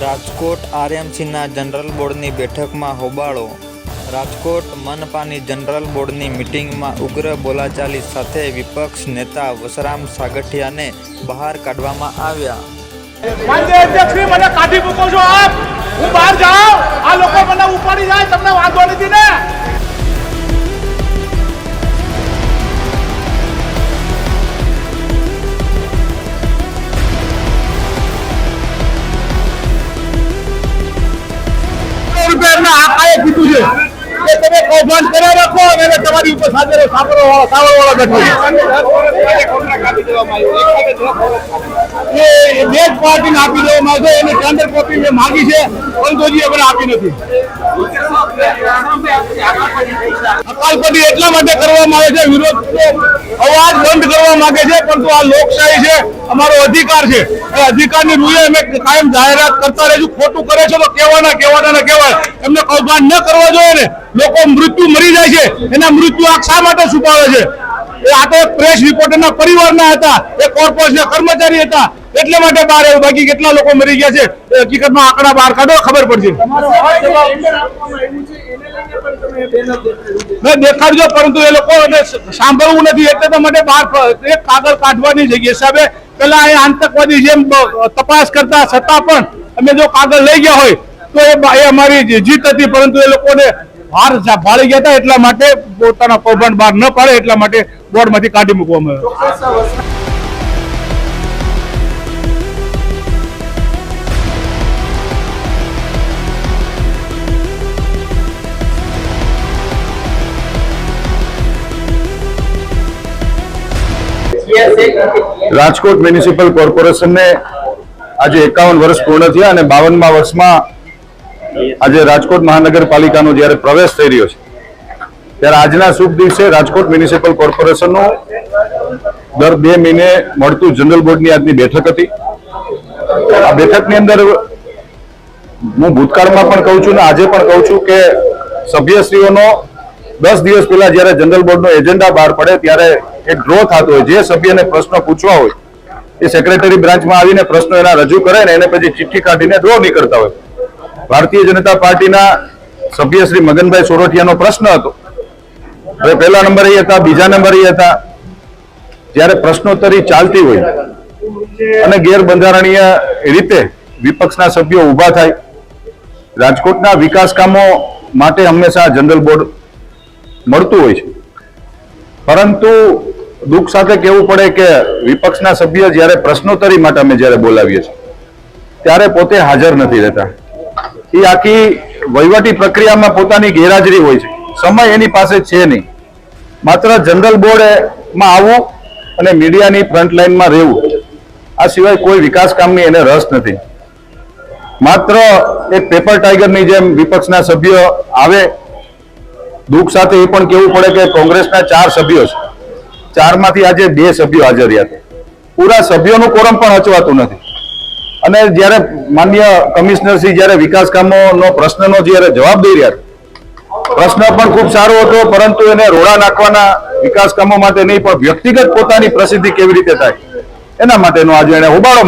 Rajkot આરએમસીના general બોર્ડની બેઠકમાં હોબાળો. રાજકોટ મનપાની જનરલ બોર્ડની મિટિંગમાં ઉગ્ર બોલાચાલી સાથે વિપક્ષ નેતા વસરામ સાગઠિયાને બહાર કાઢવામાં આવ્યા. મને કાઢી મૂકો છો આપ. હું બહાર જાઉં આ લોકો મને ઉપાડી જાય. તમને વાંધો નથી ને? ಹೇಳ್ತೇವೆ કૌભાંડ કર્યા રાખો અને તમારી ઉપર સાજરો સાપરો વાળો સાવર વાળો બેઠો એ બે જ પાર્ટીને આપી દેવામાં આવશે, એને ટેન્ડર કોપી મેં માગી છે પરંતુ હજી અમને આપી નથી. અકાલપટ્ટી એટલા માટે કરવામાં આવે છે, વિરોધ અવાજ બંધ કરવા માંગે છે, પરંતુ આ લોકશાહી છે, અમારો અધિકાર છે. એ અધિકારની રૂએ અમે કાયમ જાહેરાત કરતા રહેશું, ખોટું કરે છે તો કહેવાના કહેવાના, કહેવાય. એમને કૌભાંડ ન કરવા જોઈએ ને, લોકો મૃત્યુ મરી જાય છે. એના મૃત્યુ આ શા માટે છુપાવે છે? એ આ તો પ્રેસ રિપોર્ટરના પરિવારના હતા. એ કોર્પોરેશનના કર્મચારી હતા. એટલે માટે બહાર આવ્યું. બાકી કેટલા લોકો મરી ગયા છે? એ હકીકતમાં આંકડા બહાર કાઢો ખબર પડશે. દેખાડજો પરંતુ એ લોકો સાંભળવું નથી. એટલે તો માટે બહાર એક કાગળ કાઢવાની જગ્યા. હિસાબે પેલા એ આતંકવાદી જેમ તપાસ કરતા છતાં પણ અમે જો કાગળ લઈ ગયા હોય તો એ અમારી જીત હતી. પરંતુ એ લોકોને જા- ભાળી ગયા હતા એટલા માટે પોતાના કૌભાંડ બહાર ન પાડે એટલા માટે બોર્ડમાંથી કાઢી મૂકવામાં રાજકોટ મ્યુનિસિપલ કોર્પોરેશનને આજે એકાવન વર્ષ પૂર્ણ થયા અને બાવનમાં વર્ષમાં આજે રાજકોટ મહાનગરપાલિકાનો જ્યારે પ્રવેશ થઈ રહ્યો છે, ત્યારે આજના શુભ દિવસે રાજકોટ મ્યુનિસિપલ કોર્પોરેશનનું દર બે મહિને મળતું જનરલ બોર્ડની આજની બેઠક હતી. આ બેઠકની અંદર હું ભૂતકાળમાં પણ કહું છું ને આજે પણ કહું છું કે સભ્યશ્રીઓનો દસ દિવસ પહેલા જ્યારે જનરલ બોર્ડનો એજન્ડા બહાર પડે, ત્યારે એક ડ્રો થતો હોય, જે સભ્યને પ્રશ્નો પૂછવા હોય, એ સેક્રેટરી બ્રાન્ચમાં આવીને પ્રશ્નો એના રજૂ કરે ને એને પછી ચિઠ્ઠી કાઢીને ડ્રો નીકળતા હોય. ભારતીય જનતા પાર્ટીના સભ્ય શ્રી મગનભાઈ સોરઠિયાનો પ્રશ્ન હતો. હવે પહેલા નંબરે એ હતા, બીજા નંબરે એ હતા. જ્યારે પ્રશ્નોત્તરી ચાલતી હોય અને ગેરબંધારણીય રીતે વિપક્ષના સભ્યો ઊભા થાય, રાજકોટના વિકાસ કામો માટે હંમેશા જનરલ બોર્ડ મળતું હોય છે. પરંતુ દુઃખ સાથે કહેવું પડે કે વિપક્ષના સભ્ય જ્યારે પ્રશ્નોત્તરી માટે અમે જ્યારે બોલાવીએ છીએ, ત્યારે પોતે હાજર નથી રહેતા. એ આખી વહીવટી પ્રક્રિયામાં પોતાની ગેરહાજરી હોય છે. સમય એની પાસે છે નહીં. માત્ર જનરલ બોર્ડમાં આવવું અને મીડિયાની ફ્રન્ટ લાઈનમાં રહેવું. આ સિવાય કોઈ વિકાસ કામની એને રસ નથી. માત્ર એક પેપર ટાઈગરની જેમ વિપક્ષના સભ્યો આવે, દુઃખ સાથે એ પણ કહેવું પડે કે કોંગ્રેસના ચાર સભ્યો છે. ચારમાંથી આજે બે સભ્યો હાજર રહ્યા પૂરા સભ્યોનું કોરમ પણ અચવાતું નથી. અને જ્યારે માન્ય કમિશનર શ્રી જ્યારે વિકાસ કામોનો પ્રશ્નનો જ્યારે જવાબ દઈ રહ્યા પ્રશ્ન પણ ખૂબ સારો હતો, પરંતુ એને રોડા નાખવાના વિકાસ કામો માટે નહીં, પણ વ્યક્તિગત પોતાની પ્રસિદ્ધિ કેવી રીતે થાય, એના માટેનો આજે એને હોબાળો.